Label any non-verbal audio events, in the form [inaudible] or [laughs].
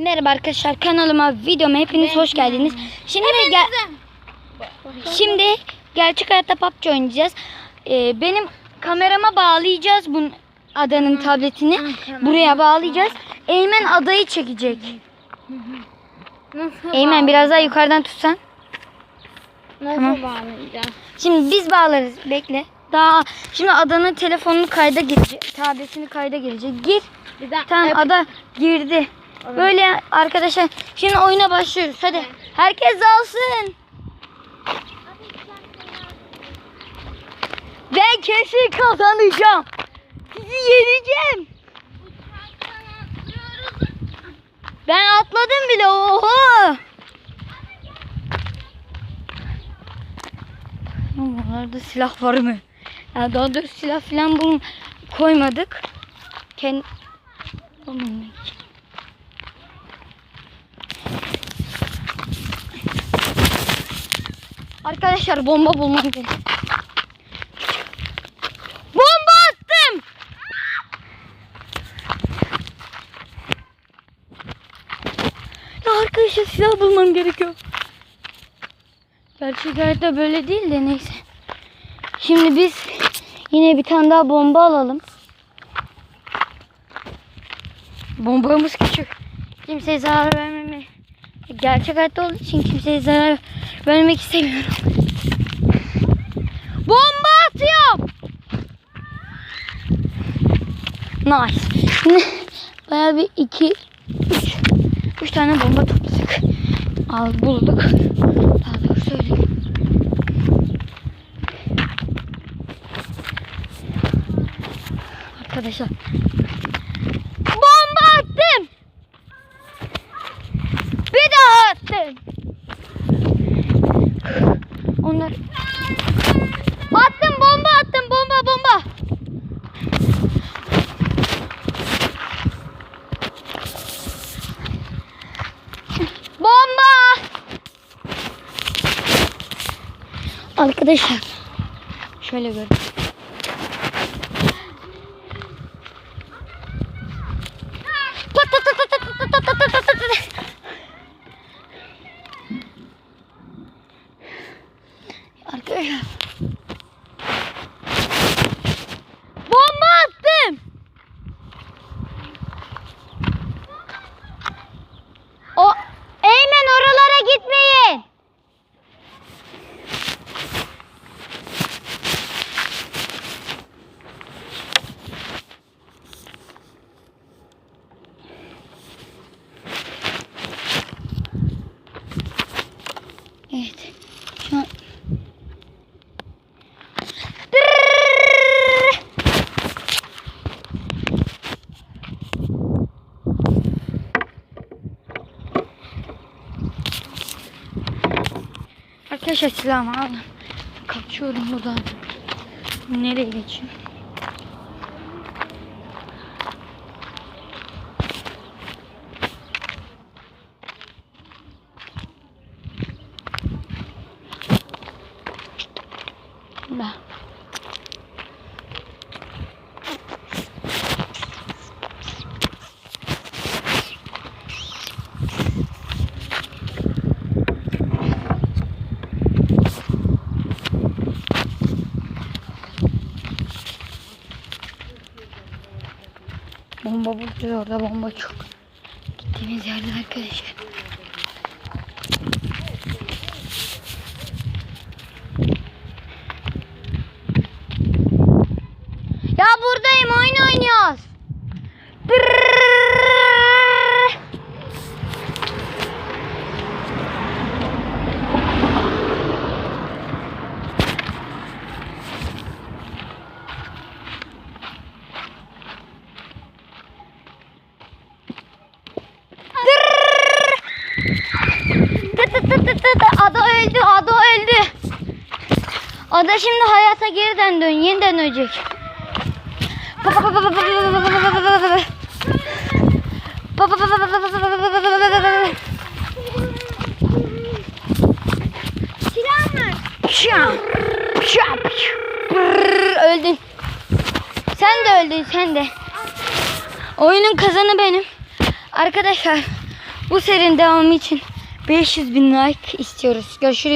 Merhaba arkadaşlar kanalıma videoma hepiniz hoş geldiniz. Şimdi gel Şimdi gerçek hayatta PUBG oynayacağız. Ee, benim kamerama bağlayacağız bunun adanın tabletini. Buraya bağlayacağız. Eymen adayı çekecek. Nasıl Eymen biraz daha yukarıdan tutsan. Nasıl Tamam. bağlayacağım? Şimdi biz bağlarız. Bekle. Daha şimdi adanın telefonunu kayda girecek. Tabletini kayda girecek. Gir. Bir dakika. Tamam ada girdi. Böyle arkadaşlar şimdi oyuna başlıyoruz. Hadi herkes alsın. Ben kesin kazanacağım. Sizi yeneceğim. Ben atladım bile. Oho. Bunlarda silah var mı? Ya daha doğrusu silah falan bul koymadık. Kendi Olmamak için. Arkadaşlar bomba bulmam gerek. Bomba attım. Ya arkadaşlar silah bulmam gerekiyor. Gerçek hayatta böyle değil de neyse. Şimdi biz yine bir tane daha bomba alalım. Bombamız küçük. Kimseye zarar vermeme. Gerçek hayatta olduğu için kimseye zarar vermek istemiyorum. Bomba atıyorum. Nice. Şimdi [laughs] bayağı bir iki, üç, üç tane bomba topladık. Al bulduk. Daha doğru söyleyeyim. Arkadaşlar Bomba attım. Bir daha attım. Onlar attım bomba attım bomba bomba. Bomba. Arkadaşlar şöyle görün. man. Güneş açılan abi. Kaçıyorum buradan. Nereye geçeyim? Bomba burada orada bomba çok. Gittiğimiz yerde arkadaşlar. Ya buradayım oyun oynuyoruz. Dırrrr. Tı tı tı tı tı. Ada öldü, ada öldü. Ada şimdi hayata geri döndü, yeniden ölecek. Öldün. Sen de öldün sen de. Oyunun kazanı benim. Arkadaşlar Bu serinin devamı için 500 bin like istiyoruz. Görüşürüz.